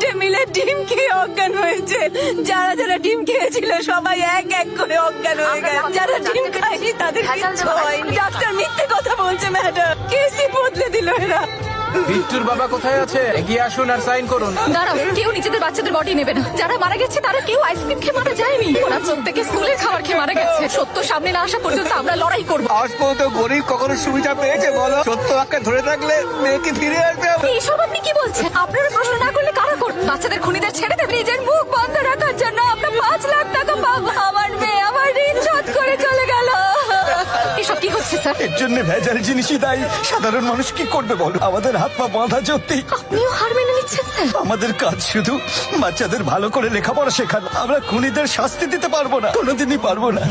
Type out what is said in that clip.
Day মিলের ডিম খেয়ে অজ্ঞান হয়েছে। যারা যারা ডিম খেয়েছিল সবাই এক এক করে অজ্ঞান হয়ে গেছে। যারা ডিম খায়নি তাদের কিচ্ছু হয়নি। ডাক্তার মিথ্যে কথা বলছে ম্যাডাম। কেসি বদলে দিল এরা। বিট্টুর বাবা কোথায় আছে? এগিয়ে আসুন আর সাইন করুন। দাঁড়াও কেউ নিজেদের বাচ্চাদের বডি নেবে না। যারা মারা গেছে তারা কেউ আইসক্রিম খেয়ে মারা যায়নি। ওরা প্রত্যেকে স্কুলের খাবার খেয়ে মারা গেছে। সত্য সামনে না আসা পর্যন্ত আমরা লড়াই করব। আজ পর্যন্ত গরিব কখনো সুবিধা পেয়েছে বলো? সত্য আঁকে ধরে থাকলে মেয়েকে ফিরে আসবে? এইসব আপনি কি বলছেন? আপনারা বাচ্চাদের খুনিদের ছেড়ে দেবে নিজের মুখ বন্ধ রাখার জন্য। আমরা পাঁচ লাখ টাকা পাবো। আমার মেয়ে আমার ঋণ শোধ করে চলে গেল। এসব কি হচ্ছে স্যার? এর জন্য ভেজাল জিনিসই দায়ী। সাধারণ মানুষ কি করবে বলো? আমাদের হাত পা বাঁধা সত্যি আপনিও হার মেনে নিচ্ছেন স্যার। আমাদের কাজ শুধু বাচ্চাদের ভালো করে লেখাপড়া শেখানো। আমরা খুনিদের শাস্তি দিতে পারব না। কোনোদিনই পারব না।